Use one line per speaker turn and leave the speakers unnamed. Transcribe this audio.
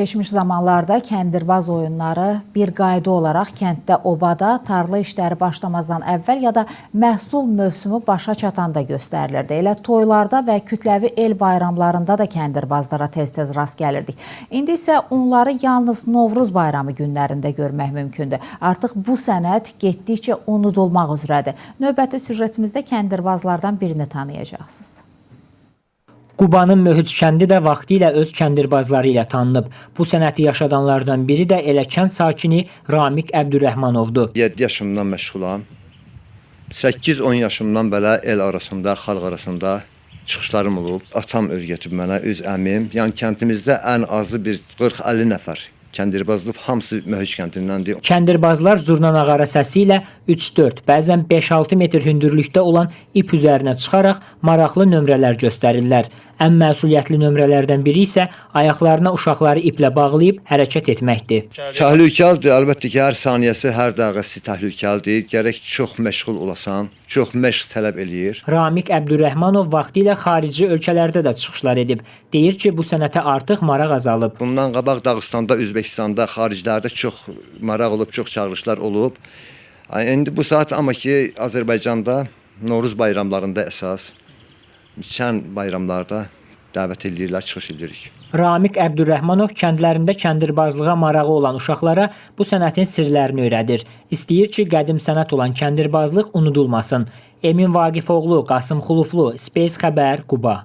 Keçmiş zamanlarda kəndirbaz oyunları bir qayda olaraq kənddə obada tarla işləri başlamazdan əvvəl ya da məhsul mövsümü başa çatanda göstərilirdi. Elə toylarda və kütləvi el bayramlarında da kəndirbazlara tez-tez rast gəlirdik. İndi isə onları yalnız Novruz bayramı günlərində görmək mümkündür. Artıq bu sənət getdikcə unudulmaq üzrədir. Növbəti süjetimizdə kəndirbazlardan birini tanıyacaqsınız.
Qubanın Möhüc kəndi də vaxtilə öz kəndirbazları ilə tanınıb. Bu sənəti yaşadanlardan biri də elə kənd sakini Ramik Əbdürrəhmanovdur.
7 yaşımdan məşğulam. 8-10 yaşımdan belə el arasında, xalq arasında çıxışlarım olub. Atam öyrətib mənə, öz əmim. Yəni kəndimizdə ən azı bir 40-50 nəfər kəndirbaz olub. Hamısı Möhüc kəndindəndir.
Kəndirbazlar zurna nağara səsi ilə 3-4, bəzən 5-6 metr hündürlükdə olan ip üzərinə çıxaraq maraqlı nömrələr göstərirlər. Ən məsuliyyətli nömrələrdən biri isə ayaqlarına uşaqları iplə bağlayıb hərəkət etməkdir.
Təhlükəlidir. Əlbəttə ki, hər saniyəsi, hər dəqiqəsi təhlükəlidir. Gərək çox məşğul olasan, çox məşq tələb eləyir.
Ramik Əbdürrəhmanov vaxtilə xarici ölkələrdə də çıxışlar edib. Deyir ki, bu sənətə artıq maraq azalıb.
Bundan qabaq Dağıstanda, Özbəkistanda, xariclərdə çox maraq olub, çox çağırışlar olub. İndi bu saat amma ki Azərbaycanda Novruz bayramlarında əsas şən bayramlarda dəvət eləyirlər, çıxış edirik.
Ramik Əbdürrəhmanov kəndlərində kəndirbazlığa marağı olan uşaqlara bu sənətin sirlərini öyrədir. İstəyir ki, qədim sənət olan kəndirbazlıq unudulmasın. Emin Vaqifoğlu, Qasım Xuluflu, Space Xəbər, Quba.